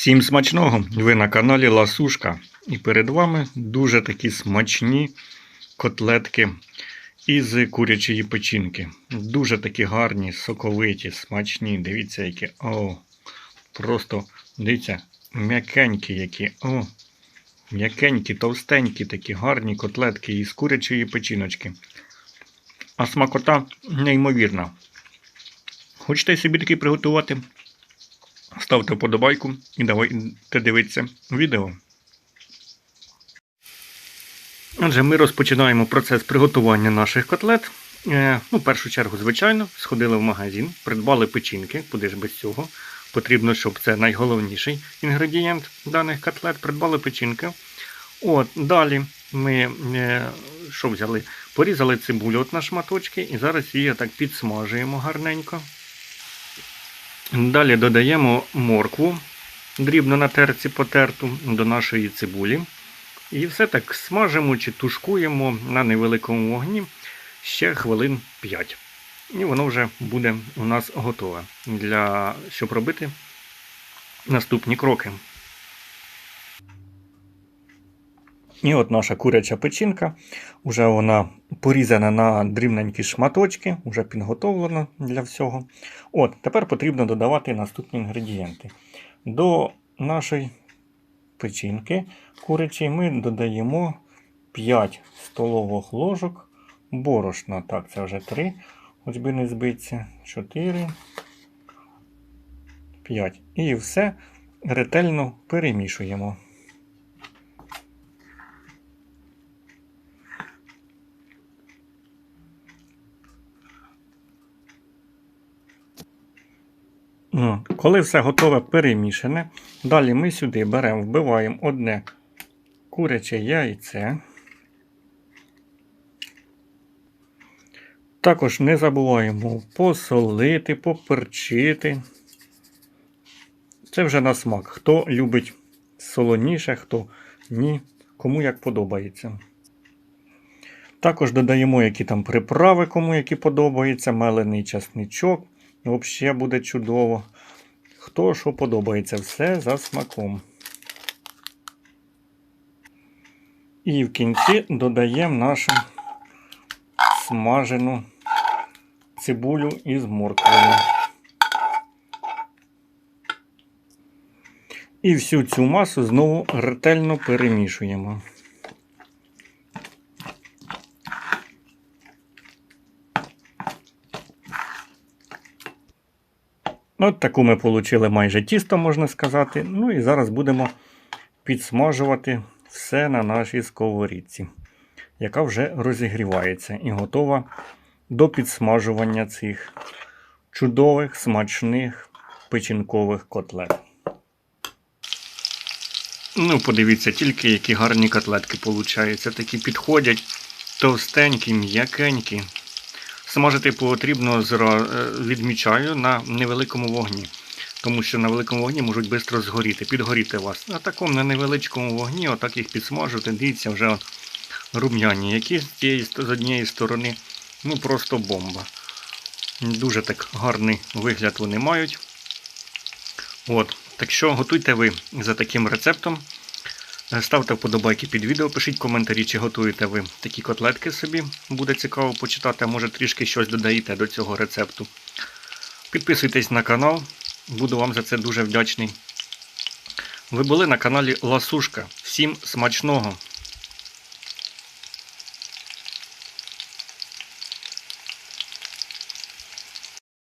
Всім смачного! Ви на каналі Ласушка. І перед вами дуже такі смачні котлетки із курячої печінки. Дуже такі гарні, соковиті, смачні. Дивіться, які. О, просто дивіться, м'якенькі які. О, м'якенькі, товстенькі такі гарні котлетки із курячої печіночки. А смакота неймовірна. Хочете собі такі приготувати? Ставте вподобайку і давайте дивитися відео. Отже, ми розпочинаємо процес приготування наших котлет. Е, ну, в першу чергу, звичайно, сходили в магазин, придбали печінки, куди ж без цього. Потрібно, щоб це найголовніший інгредієнт даних котлет. Придбали печінки. От, далі ми е, що взяли? Порізали цибулю от на шматочки і зараз її так підсмажуємо гарненько. Далі додаємо моркву, дрібно на терці потерту до нашої цибулі. І все так смажимо чи тушкуємо на невеликому вогні ще хвилин 5. І воно вже буде у нас готове, для, щоб робити наступні кроки. І от наша куряча печінка, вже вона порізана на дрібненькі шматочки, вже підготовлена для всього. От, Тепер потрібно додавати наступні інгредієнти. До нашої печінки курячої ми додаємо 5 столових ложок борошна. Так, це вже 3, хоч би не збиться, 4, 5. І все ретельно перемішуємо. Коли все готове перемішане, далі ми сюди беремо, вбиваємо одне куряче яйце. Також не забуваємо посолити, поперчити. Це вже на смак. Хто любить солоніше, хто ні, кому як подобається. Також додаємо які там приправи, кому які подобаються, мелений часничок. Взагалі буде чудово. Хто що подобається, все за смаком. І в кінці додаємо нашу смажену цибулю із морквою. І всю цю масу знову ретельно перемішуємо. От таку ми отримали майже тісто, можна сказати. Ну і зараз будемо підсмажувати все на нашій сковорідці, яка вже розігрівається і готова до підсмажування цих чудових, смачних печінкових котлет. Ну, подивіться, тільки які гарні котлетки получаються. Такі підходять товстенькі, м'якенькі. Смажити потрібно е, відмічаю на невеликому вогні, тому що на великому вогні можуть швидко згоріти, підгоріти вас. На такому на невеличкому вогні, отак їх підсмажувати, дивіться, вже от рум'яні, які з, з однієї сторони, ну просто бомба. Дуже так гарний вигляд вони мають. От. Так що готуйте ви за таким рецептом. Ставте вподобайки під відео, пишіть коментарі, чи готуєте ви такі котлетки собі. Буде цікаво почитати, а може трішки щось додаєте до цього рецепту. Підписуйтесь на канал, буду вам за це дуже вдячний. Ви були на каналі Ласушка. Всім смачного!